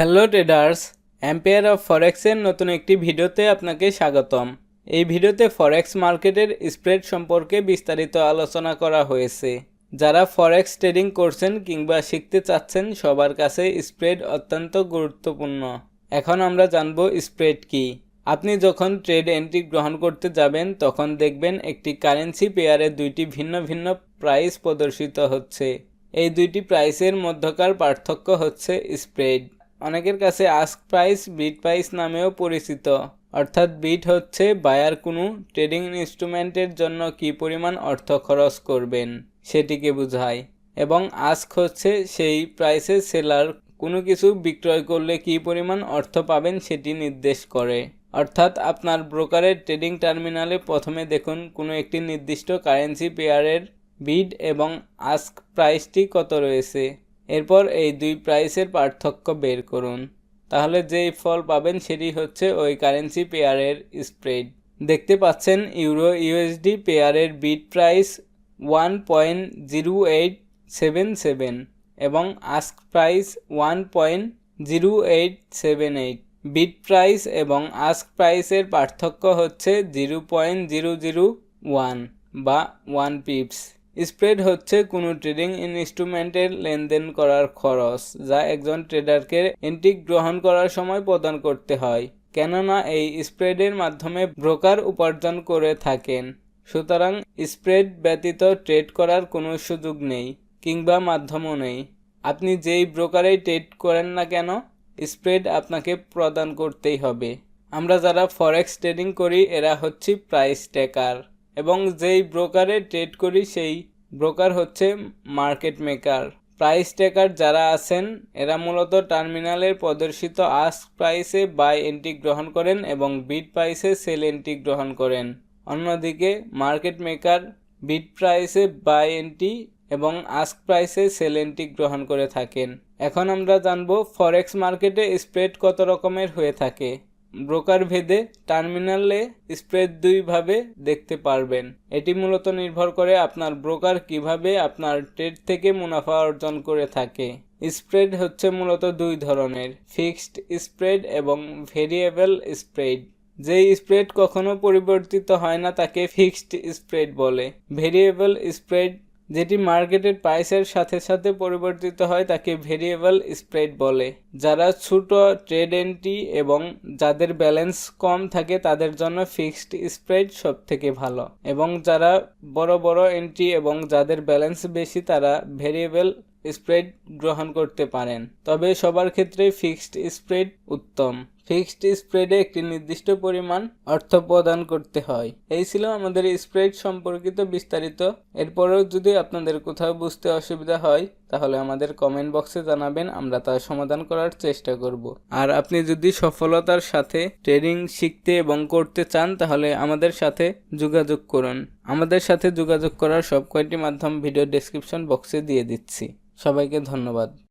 Hello traders empire of ফরেক্সের নতুন একটি ভিডিওতে আপনাকে স্বাগতম। এই ভিডিওতে ফরেক্স মার্কেটের স্প্রেড সম্পর্কে বিস্তারিত আলোচনা করা হয়েছে। যারা ফরেক্স ট্রেডিং করছেন কিংবা শিখতে চাচ্ছেন, সবার কাছে স্প্রেড অত্যন্ত গুরুত্বপূর্ণ। এখন আমরা জানব স্প্রেড কি। আপনি যখন ট্রেড এন্ট্রি গ্রহণ করতে যাবেন, তখন দেখবেন একটি কারেন্সি পেয়ারে দুইটি ভিন্ন ভিন্ন প্রাইস প্রদর্শিত হচ্ছে। এই দুইটি প্রাইসের মধ্যকার পার্থক্য হচ্ছে স্প্রেড অনেকের কাছে আস্ক প্রাইস বিট প্রাইস নামেও পরিচিত। অর্থাৎ বিট হচ্ছে বায়ার কোনো ট্রেডিং ইনস্ট্রুমেন্টের জন্য কি পরিমাণ অর্থ খরচ করবেন, সেটিকে বোঝায়। এবং আস্ক হচ্ছে সেই প্রাইসে সেলার কোনো কিছু বিক্রয় করলে কি পরিমাণ অর্থ পাবেন সেটি নির্দেশ করে। অর্থাৎ আপনার ব্রোকারের ট্রেডিং টার্মিনালে প্রথমে দেখুন কোনো একটি নির্দিষ্ট কারেন্সি পেয়ারের বিড এবং আস্ক প্রাইসটি কত রয়েছে। এরপর এই দুই প্রাইসের পার্থক্য বের করুন। তাহলে যেই ফল পাবেন সেটি হচ্ছে ওই কারেন্সি পেয়ারের স্প্রেড। দেখতে পাচ্ছেন ইউরো ইউএসডি পেয়ারের bid price one point zero eight seven seven এবং ask price one point zero eight seven eight. Bid price এবং আস্ক প্রাইসের পার্থক্য হচ্ছে zero point zero zero one বা ওয়ান পিপস। স্প্রেড হচ্ছে কোনো ট্রেডিং ইনস্ট্রুমেন্টের লেনদেন করার খরচ, যা একজন ট্রেডারকে এন্ট্রি গ্রহণ করার সময় প্রদান করতে হয়। কেননা, এই স্প্রেডের মাধ্যমে ব্রোকার উপার্জন করে থাকেন। সুতরাং স্প্রেড ব্যতীত ট্রেড করার কোনো সুযোগ নেই, কিংবা মাধ্যমও নেই। আপনি যেই ব্রোকারেই ট্রেড করেন না কেন, স্প্রেড আপনাকে প্রদান করতেই হবে। আমরা যারা ফরেক্স ট্রেডিং করি, এরা হচ্ছে প্রাইস টেকার, এবং যেই ব্রোকারে ট্রেড করি, সেই ব্রোকার হচ্ছে মার্কেট মেকার। প্রাইস টেকার যারা আছেন, এরা মূলত টার্মিনালের প্রদর্শিত আস্ক প্রাইসে বাই এন্ট্রি গ্রহণ করেন এবং বিট প্রাইসে সেল এন্ট্রি গ্রহণ করেন। অন্যদিকে, মার্কেট মেকার বিট প্রাইসে বাই এন্ট্রি এবং আস্ক প্রাইসে সেল এন্ট্রি গ্রহণ করে থাকেন। এখন আমরা জানব ফরেক্স মার্কেটে স্প্রেড কত রকমের হয়ে থাকে। ব্রোকার ভেদে টার্মিনালে স্প্রেড দুইভাবে দেখতে পারবেন। এটি মূলত নির্ভর করে আপনার ব্রোকার কীভাবে আপনার ট্রেড থেকে মুনাফা অর্জন করে থাকে। স্প্রেড হচ্ছে মূলত দুই ধরনের, ফিক্সড স্প্রেড এবং ভেরিয়েবল স্প্রেড। যেই স্প্রেড কখনো পরিবর্তিত হয় না তাকে ফিক্সড স্প্রেড বলে। ভেরিয়েবল স্প্রেড যেটি মার্কেটের প্রাইসের সাথে সাথে পরিবর্তিত হয় তাকে ভেরিয়েবল স্প্রেড বলে। যারা ছোট ট্রেড এন্ট্রি এবং যাদের ব্যালেন্স কম থাকে তাদের জন্য ফিক্সড স্প্রেড সব থেকে ভালো। এবং যারা বড় বড় এন্ট্রি এবং যাদের ব্যালেন্স বেশি তারা ভেরিয়েবল স্প্রেড গ্রহণ করতে পারেন। তবে সবার ক্ষেত্রে ফিক্সড স্প্রেড উত্তম। ফিক্সড স্প্রেডে একটি নির্দিষ্ট পরিমাণ অর্থ প্রদান করতে হয়। এই ছিল আমাদের স্প্রেড সম্পর্কিত বিস্তারিত। এরপরেও যদি আপনাদের কোথাও বুঝতে অসুবিধা হয়, তাহলে আমাদের কমেন্ট বক্সে জানাবেন, আমরা তার সমাধান করার চেষ্টা করব। আর আপনি যদি সফলতার সাথে ট্রেডিং শিখতে এবং করতে চান, তাহলে আমাদের সাথে যোগাযোগ করুন। আমাদের সাথে যোগাযোগ করার সব কয়টি মাধ্যম ভিডিও ডেসক্রিপশন বক্সে দিয়ে দিচ্ছি। সবাইকে ধন্যবাদ।